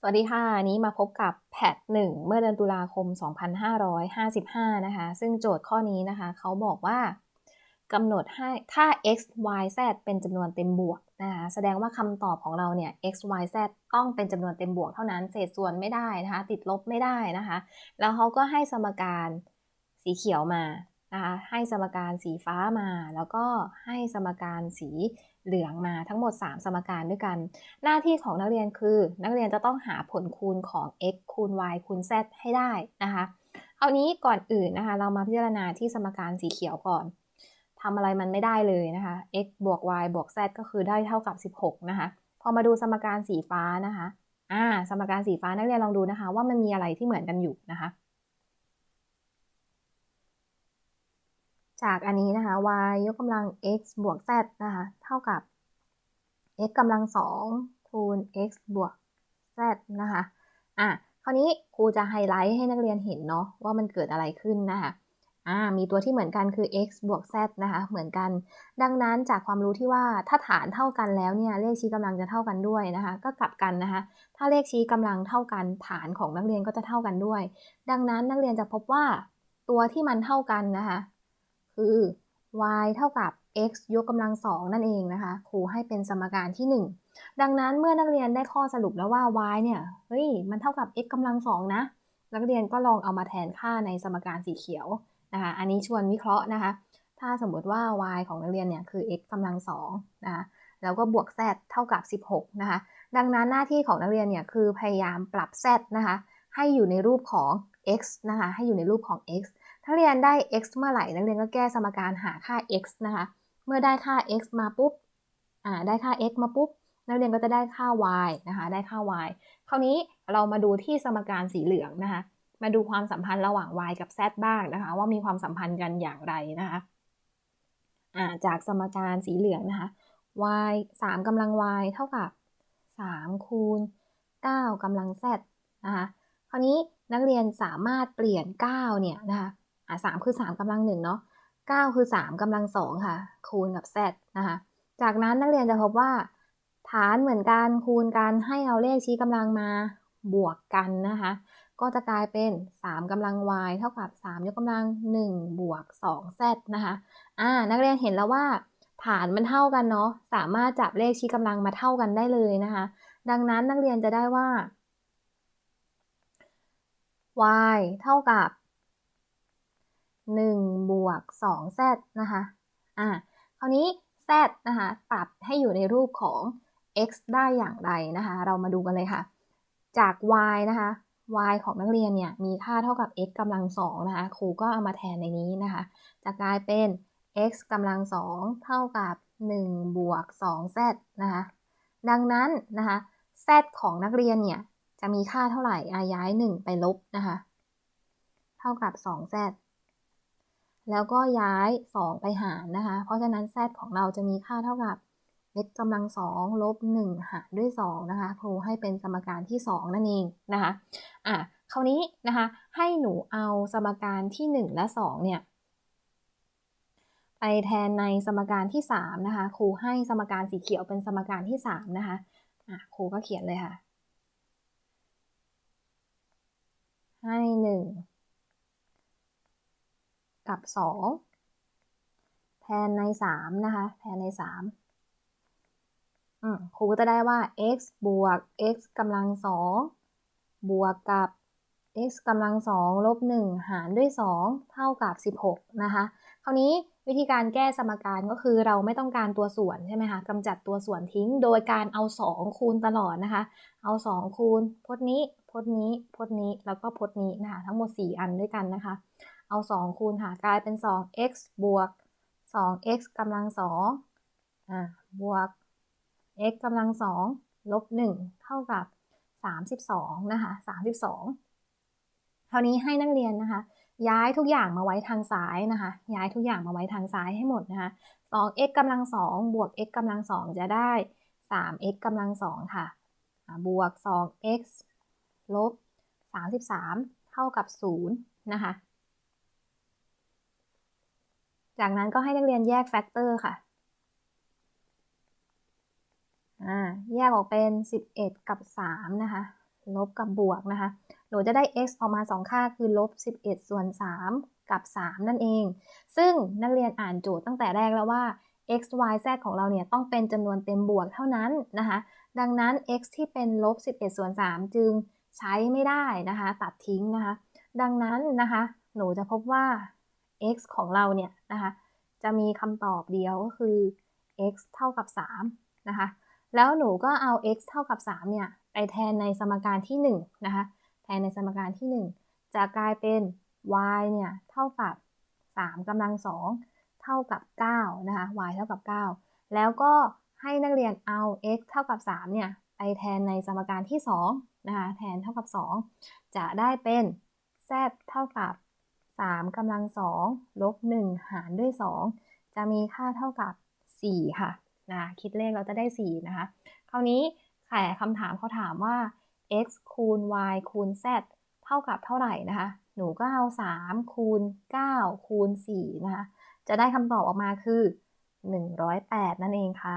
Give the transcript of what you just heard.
สวัสดีค่ะ นี้มาพบกับแพทหนึ่งเมื่อเดือนตุลาคม 2555 นะคะ ซึ่งโจทย์ข้อนี้นะคะ เขาบอกว่ากำหนดให้ถ้า x y z เป็นจำนวนเต็มบวกนะคะแสดงว่าคำตอบของเราเนี่ย x y z ต้องเป็นจำนวนเต็มบวกเท่านั้น เศษส่วนไม่ได้นะคะ ติดลบไม่ได้นะคะ แล้วเขาก็ให้สมการสีเขียวมา นะคะให้สมการสีฟ้ามา แล้วก็ให้สมการสีเหลืองมาทั้งหมด 3 สมการด้วยกัน หน้าที่ของนักเรียนคือ นักเรียนจะต้องหาผลคูณของ x คูณ y คูณ z ให้ได้นะคะครานี้ก่อนอื่นนะคะ เรามาพิจารณาที่สมการสีเขียวก่อนทำอะไรมันไม่ได้เลยนะคะ x บวก y บวก z ก็คือได้เท่ากับ 16 นะคะ พอมาดูสมการสีฟ้านะคะอ่าสมการสีฟ้านักเรียนลองดูนะคะ ว่ามันมีอะไรที่เหมือนกันอยู่นะคะ จากอันนี้นะคะ y ยกกำลัง x บวก z นะคะ เท่ากับ x กำลังสองคูณ x บวก z นะคะ อะคราวนี้ครูจะไฮไลท์ให้นักเรียนเห็นเนาะว่ามันเกิดอะไรขึ้นนะคะ อ่า มีตัวที่เหมือนกันคือ x บวก z นะคะ เหมือนกัน ดังนั้นจากความรู้ที่ว่าถ้าฐานเท่ากันแล้วเนี่ย เลขชี้กำลังจะเท่ากันด้วยนะคะ ก็กลับกันนะคะ ถ้าเลขชี้กำลังเท่ากัน ฐานของนักเรียนก็จะเท่ากันด้วย ดังนั้นนักเรียนจะพบว่าตัวที่มันเท่ากันนะคะ คือ y เท่ากับ x ยกกำลังสองนั่นเองนะคะ ครูให้เป็นสมการที่ 1 ดังนั้นเมื่อนักเรียนได้ข้อสรุปแล้วว่า y เนี่ย เฮ้ย มันเท่ากับ x กำลังสองนะ นักเรียนก็ลองเอามาแทนค่าในสมการสีเขียวนะคะ อันนี้ชวนวิเคราะห์นะคะ ถ้าสมมติว่า y ของนักเรียนเนี่ยคือ x กำลังสองนะคะ แล้วก็บวก z เท่ากับ 16 นะคะ ดังนั้นหน้าที่ของนักเรียนเนี่ยคือพยายามปรับ z นะคะ ให้อยู่ในรูปของ x นะคะ ให้อยู่ในรูปของ x ถ้าเรียนได้ x เมื่อไหร่นักเรียนก็แก้สมการหาค่า x นะคะ เมื่อได้ค่า x มาปุ๊บอ่าได้ค่า x มาปุ๊บนักเรียนก็จะได้ค่า y นะคะ ได้ค่า y คราวนี้เรามาดูที่สมการสีเหลืองนะคะ มาดูความสัมพันธ์ระหว่าง y กับ z บ้างนะคะ ว่ามีความสัมพันธ์กันอย่างไรนะคะอ่าจากสมการสีเหลืองนะคะ y 3กำลัง y เท่ากับ3คูณ9กำลัง z นะคะ คราวนี้นักเรียนสามารถเปลี่ยน 9 เนี่ยนะคะ อะสามคือ3กำลังหนึ่งเนาะ9คือ3กำลังสองค่ะ คูณกับ z นะคะ จากนั้นนักเรียนจะพบว่า ฐานเหมือนกันคูณกันให้เอาเลขชี้กำลังมาบวกกันนะคะ ก็จะกลายเป็น 3กำลัง y เท่ากับ 3 ยกกำลัง 1 บวก 2z นะคะอ่านักเรียนเห็นแล้วว่า ฐานมันเท่ากันเนาะสามารถจับเลขชี้กำลังมาเท่ากันได้เลยนะคะ ดังนั้นนักเรียนจะได้ว่า y เท่ากับ 1 บวก 2z นะคะ อ่า คราวนี้ z นะคะ ปรับให้อยู่ในรูปของ x ได้อย่างไรนะคะ เรามาดูกันเลยค่ะ จาก y นะคะ y ของนักเรียนเนี่ย มีค่าเท่ากับ x กำลังสองนะคะ ครูก็เอามาแทนในนี้นะคะ จะกลายเป็น x กำลังสองเท่ากับ 1 บวก 2z นะคะ ดังนั้นนะคะ z ของนักเรียนเนี่ย จะมีค่าเท่าไหร่อาย้าย 1 ไปลบนะคะ เท่ากับ 2z แล้วก็ย้าย 2 ไปหารนะคะ เพราะฉะนั้น z ของเราจะมีค่าเท่ากับ x กำลัง2ลบ1หารด้วย 2 นะคะ ครูให้เป็นสมการที่ 2 นั่นเองนะคะอะคราวนี้นะคะ ให้หนูเอาสมการที่ 1 และ 2 เนี่ย ไปแทนในสมการที่ 3 นะคะ ครูให้สมการสีเขียวเป็นสมการที่ 3 นะคะอะครูก็เขียนเลยค่ะ ให้ 1 กับ 2 แทนใน 3 นะคะ แทนใน3อืมครูก็จะได้ว่า x บวก x กำลัง 2 บวกกับ x กำลัง 2 ลบ 1 หารด้วย 2 เท่ากับ 16 นะคะ คราวนี้วิธีการแก้สมการก็คือเราไม่ต้องการตัวส่วนใช่ไหมคะกำจัดตัวส่วนทิ้ง โดยการเอา 2 คูณตลอดนะคะ เอา 2 คูณพจน์นี้พจน์นี้พจน์นี้แล้วก็พจน์นี้นะคะ ทั้งหมด 4 อันด้วยกันนะคะ เอา 2 คูณค่ะกลายเป็น 2x บวก 2x กำลัง2อ่าบวก x กำลัง2ลบ1เท่ากับ 32 นะคะ 32 คราวนี้ให้นักเรียนนะคะ ย้ายทุกอย่างมาไว้ทางซ้ายนะคะ ย้ายทุกอย่างมาไว้ทางซ้ายให้หมดนะคะ 2x กำลัง2บวก x กำลัง2จะได้ 3x กำลัง2ค่ะ บวก 2x ลบ 33 เท่ากับ 0 นะคะ จากนั้นก็ให้นักเรียนแยกแฟกเตอร์ค่ะอ่าแยกออกเป็น 11 กับ 3 นะคะ ลบกับบวกนะคะ หนูจะได้ x ออกมา 2 ค่าคือลบ 11 ส่วน 3 กับ 3 นั่นเอง ซึ่งนักเรียนอ่านโจทย์ตั้งแต่แรกแล้วว่า x y z ของเราเนี่ยต้องเป็นจำนวนเต็มบวกเท่านั้นนะคะ ดังนั้น x ที่เป็นลบ 11 ส่วน 3 จึงใช้ไม่ได้นะคะ ตัดทิ้งนะคะ ดังนั้นนะคะ หนูจะพบว่า x ของเราเนี่ยนะคะจะมีคำตอบเดียวก็คือ x เท่ากับ 3 นะคะ แล้วหนูก็เอา x เท่ากับ 3 เนี่ย ไปแทนในสมการที่ 1 นะคะ แทนในสมการที่ 1 จะกลายเป็น y เนี่ย เท่ากับ 3กำลัง 2 เท่ากับ 9 นะคะ y เท่ากับ 9 แล้วก็ให้นักเรียนเอา x เท่ากับ 3 เนี่ย ไปแทนในสมการที่ 2 นะคะ แทนเท่ากับ 2 จะได้เป็น z เท่ากับ 3กำลัง2ลบ1หารด้วย 2 จะมีค่าเท่ากับ 4 ค่ะนะคิดเลขเราจะได้ 4 นะคะ คราวนี้แขคำถามเขาถามว่า x คูณ y คูณ z เท่ากับเท่าไหร่นะคะ หนูก็เอา 3 คูณ 9 คูณ 4 นะคะ จะได้คำตอบออกมาคือ 108 นั่นเองค่ะ